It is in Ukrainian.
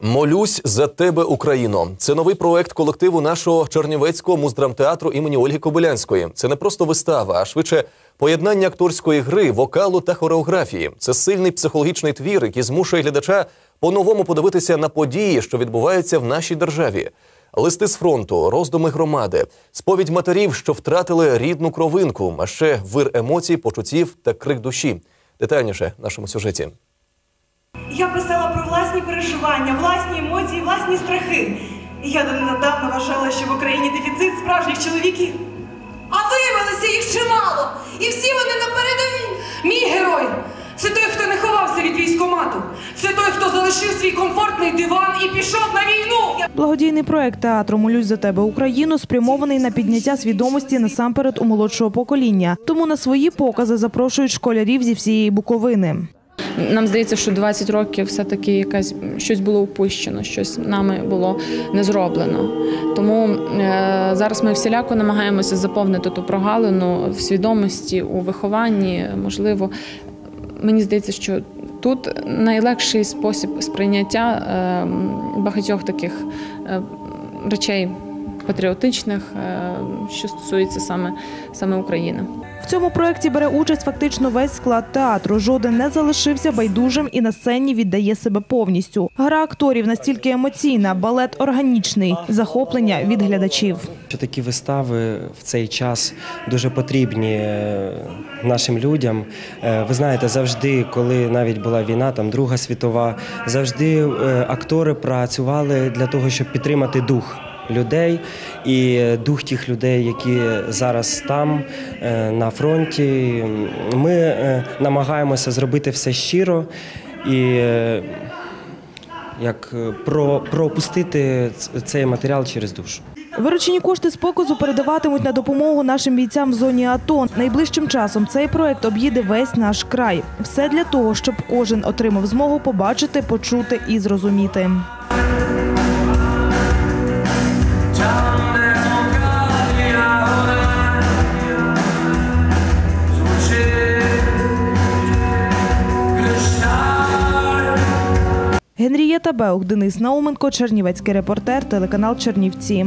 Молюсь за тебе, Україно. Це новий проект колективу нашого Чернівецького муздрамтеатру імені Ольги Кобилянської. Це не просто вистава, а швидше поєднання акторської гри, вокалу та хореографії. Це сильний психологічний твір, який змушує глядача по-новому подивитися на події, що відбуваються в нашій державі. Листи з фронту, роздуми громади, сповідь матерів, що втратили рідну кровинку, а ще вир емоцій, почуттів та крик душі. Детальніше в нашому сюжеті. Я писала про власні переживання, власні емоції, власні страхи. І я донедавна вважала, що в Україні дефіцит справжніх чоловіків. А виявилося їх чимало. І всі вони на передовій. Мій герой це той, хто не ховався від військомату. Це той, хто залишив свій комфортний диван і пішов на війну. Благодійний проект театру Молюсь за тебе Україну спрямований на підняття свідомості насамперед у молодшого покоління. Тому на свої покази запрошують школярів зі всієї Буковини. Нам здається, що 20 років все-таки якась щось було упущено, щось нами було не зроблено. Тому е, зараз ми всіляко намагаємося заповнити ту прогалину в свідомості, у вихованні. Можливо, мені здається, що тут найлегший спосіб сприйняття е, багатьох таких е, речей патріотичних, е, що стосується саме, саме України. В цьому проєкті бере участь фактично весь склад театру. Жоден не залишився байдужим і на сцені віддає себе повністю. Гра акторів настільки емоційна, балет органічний, захоплення від глядачів. Що такі вистави в цей час дуже потрібні е, нашим людям. Е, Ви знаєте, завжди, коли навіть була війна, там Друга світова, завжди актори працювали для того, щоб підтримати дух. Людей і дух тих людей, які зараз там е, на фронті. Ми е, намагаємося зробити все щиро і е, як е, про, пропустити цей матеріал через душу. Виручені кошти з показу передаватимуть на допомогу нашим бійцям в зоні АТО. Найближчим часом цей проект об'їде весь наш край. Все для того, щоб кожен отримав змогу побачити, почути і зрозуміти. Генрієта Беух, Денис Науменко, Чернівецький репортер, телеканал Чернівці.